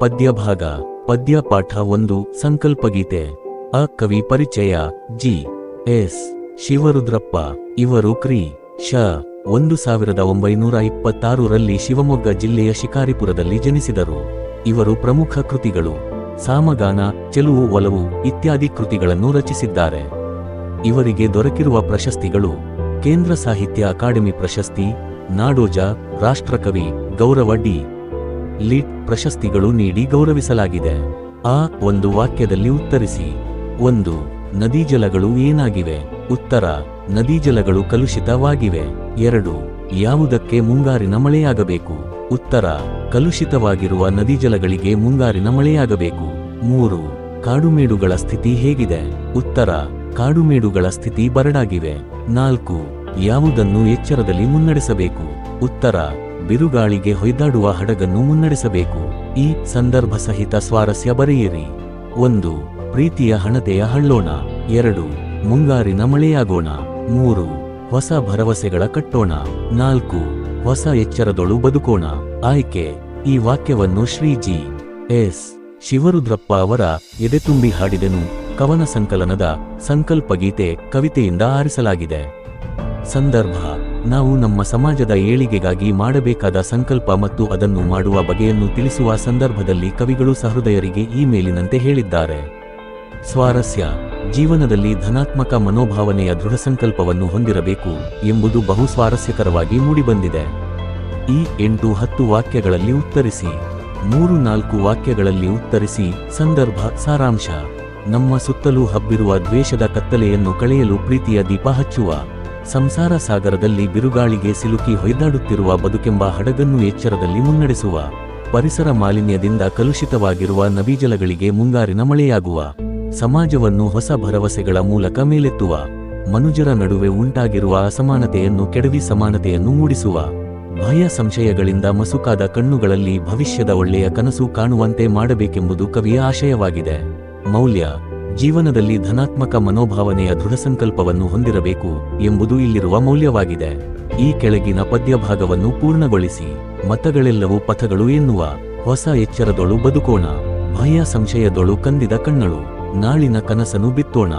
ಪದ್ಯಭಾಗ ಪದ್ಯ ಪಾಠ ಒಂದು ಸಂಕಲ್ಪಗೀತೆ. ಅ ಕವಿ ಪರಿಚಯ, ಜಿ. ಎಸ್. ಶಿವರುದ್ರಪ್ಪ, ಇವರು ಕ್ರಿ. ಶ. ಒಂದು ಸಾವಿರದ ಒಂಬೈನೂರ ಇಪ್ಪತ್ತಾರರಲ್ಲಿ ಶಿವಮೊಗ್ಗ ಜಿಲ್ಲೆಯ ಶಿಕಾರಿಪುರದಲ್ಲಿ ಜನಿಸಿದರು. ಇವರು ಪ್ರಮುಖ ಕೃತಿಗಳು. ಸಾಮಗಾನ, ಚೆಲುವು, ಒಲವು ಇತ್ಯಾದಿ ಕೃತಿಗಳನ್ನು ರಚಿಸಿದ್ದಾರೆ. ಇವರಿಗೆ ದೊರಕಿರುವ ಪ್ರಶಸ್ತಿಗಳು ಕೇಂದ್ರ ಸಾಹಿತ್ಯ ಅಕಾಡೆಮಿ ಪ್ರಶಸ್ತಿ, ನಾಡೋಜ, ರಾಷ್ಟ್ರಕವಿ ಗೌರವ ಡಿ. ಲಿಟ್ ಪ್ರಶಸ್ತಿಗಳು ನೀಡಿ ಗೌರವಿಸಲಾಗಿದೆ. ಆ ಒಂದು ವಾಕ್ಯದಲ್ಲಿ ಉತ್ತರಿಸಿ. ಒಂದು ನದೀಜಲಗಳು ಏನಾಗಿವೆ? ಉತ್ತರ ನದೀಜಲಗಳು ಕಲುಷಿತವಾಗಿವೆ. ಎರಡು, ಯಾವುದಕ್ಕೆ ಮುಂಗಾರಿನ ಮಳೆಯಾಗಬೇಕು? ಉತ್ತರ, ಕಲುಷಿತವಾಗಿರುವ ನದಿ ಜಲಗಳಿಗೆ ಮುಂಗಾರಿನ ಮಳೆಯಾಗಬೇಕು. ಮೂರು, ಕಾಡುಮೇಡುಗಳ ಸ್ಥಿತಿ ಹೇಗಿದೆ? ಉತ್ತರ, ಕಾಡುಮೇಡುಗಳ ಸ್ಥಿತಿ ಬರಡಾಗಿವೆ. ನಾಲ್ಕು, ಯಾವುದನ್ನು ಎಚ್ಚರದಲ್ಲಿ ಮುನ್ನಡೆಸಬೇಕು? ಉತ್ತರ, ಬಿರುಗಾಳಿಗೆ ಹೊಯ್ದಾಡುವ ಹಡಗನ್ನು ಮುನ್ನಡೆಸಬೇಕು. ಈ ಸಂದರ್ಭ ಸಹಿತ ಸ್ವಾರಸ್ಯ ಬರೆಯಿರಿ. ಒಂದು, ಪ್ರೀತಿಯ ಹಣತೆಯ ಹಳ್ಳೋಣ. ಎರಡು, ಮುಂಗಾರಿನ ಮಳೆಯಾಗೋಣ. ಮೂರು, ಹೊಸ ಭರವಸೆಗಳ ಕಟ್ಟೋಣ. ನಾಲ್ಕು ಹೊಸ ಎಚ್ಚರದೊಳು ಬದುಕೋಣ. ಆಯ್ಕೆ. ಈ ವಾಕ್ಯವನ್ನು ಶ್ರೀಜಿ ಎಸ್. ಶಿವರುದ್ರಪ್ಪ ಅವರ ಎದೆತುಂಬಿ ಹಾಡಿದೆನು. ಕವನ ಸಂಕಲನದ ಸಂಕಲ್ಪಗೀತೆ ಕವಿತೆಯಿಂದ ಆರಿಸಲಾಗಿದೆ. ಸಂದರ್ಭ. ನಾವು ನಮ್ಮ ಸಮಾಜದ ಏಳಿಗೆಗಾಗಿ ಮಾಡಬೇಕಾದ ಸಂಕಲ್ಪ ಮತ್ತು ಅದನ್ನು ಮಾಡುವ ಬಗೆಯನ್ನು ತಿಳಿಸುವ ಸಂದರ್ಭದಲ್ಲಿ ಕವಿಗಳು ಸಹೃದಯರಿಗೆ ಈ ಮೇಲಿನಂತೆ ಹೇಳಿದ್ದಾರೆ. ಸ್ವಾರಸ್ಯ. ಜೀವನದಲ್ಲಿ ಧನಾತ್ಮಕ ಮನೋಭಾವನೆಯ ದೃಢ ಸಂಕಲ್ಪವನ್ನು ಹೊಂದಿರಬೇಕು ಎಂಬುದು ಬಹು ಸ್ವಾರಸ್ಯಕರವಾಗಿ ಮೂಡಿಬಂದಿದೆ. ಈ ಎಂಟು ಹತ್ತು ವಾಕ್ಯಗಳಲ್ಲಿ ಉತ್ತರಿಸಿ. ಮೂರು ನಾಲ್ಕು ವಾಕ್ಯಗಳಲ್ಲಿ ಉತ್ತರಿಸಿ. ಸಂದರ್ಭ, ಸಾರಾಂಶ. ನಮ್ಮ ಸುತ್ತಲೂ ಹಬ್ಬಿರುವ ದ್ವೇಷದ ಕತ್ತಲೆಯನ್ನು ಕಳೆಯಲು ಪ್ರೀತಿಯ ದೀಪ ಹಚ್ಚುವ. ಸಂಸಾರ ಸಾಗರದಲ್ಲಿ ಬಿರುಗಾಳಿಗೆ ಸಿಲುಕಿ ಹೊಯ್ದಾಡುತ್ತಿರುವ ಬದುಕೆಂಬ ಹಡಗನ್ನು ಎಚ್ಚರದಲ್ಲಿ ಮುನ್ನಡೆಸುವ. ಪರಿಸರ ಮಾಲಿನ್ಯದಿಂದ ಕಲುಷಿತವಾಗಿರುವ ನಬೀಜಲಗಳಿಗೆ ಮುಂಗಾರಿನ ಮಳೆಯಾಗುವ. ಸಮಾಜವನ್ನು ಹೊಸ ಭರವಸೆಗಳ ಮೂಲಕ ಮೇಲೆತ್ತುವ, ಮನುಜರ ನಡುವೆ ಉಂಟಾಗಿರುವ ಅಸಮಾನತೆಯನ್ನು ಕೆಡವಿ ಸಮಾನತೆಯನ್ನು ಮೂಡಿಸುವ ಭಯ ಸಂಶಯಗಳಿಂದ ಮಸುಕಾದ ಕಣ್ಣುಗಳಲ್ಲಿ ಭವಿಷ್ಯದ ಒಳ್ಳೆಯ ಕನಸು ಕಾಣುವಂತೆ ಮಾಡಬೇಕೆಂಬುದು ಕವಿಯ ಆಶಯವಾಗಿದೆ. ಮೌಲ್ಯ, ಜೀವನದಲ್ಲಿ ಧನಾತ್ಮಕ ಮನೋಭಾವನೆಯ ದೃಢ ಸಂಕಲ್ಪವನ್ನು ಹೊಂದಿರಬೇಕು ಎಂಬುದು ಇಲ್ಲಿರುವ ಮೌಲ್ಯವಾಗಿದೆ. ಈ ಕೆಳಗಿನ ಪದ್ಯಭಾಗವನ್ನು ಪೂರ್ಣಗೊಳಿಸಿ, ಮತಗಳೆಲ್ಲವೂ ಪಥಗಳು ಎನ್ನುವ, ಹೊಸ ಎಚ್ಚರದೊಳು ಬದುಕೋಣ ಭಯ ಸಂಶಯದೊಳು ಕಂದಿದ ಕಣ್ಣಳು. ನಾಳಿನ ಕನಸನ್ನು ಬಿತ್ತೋಣ.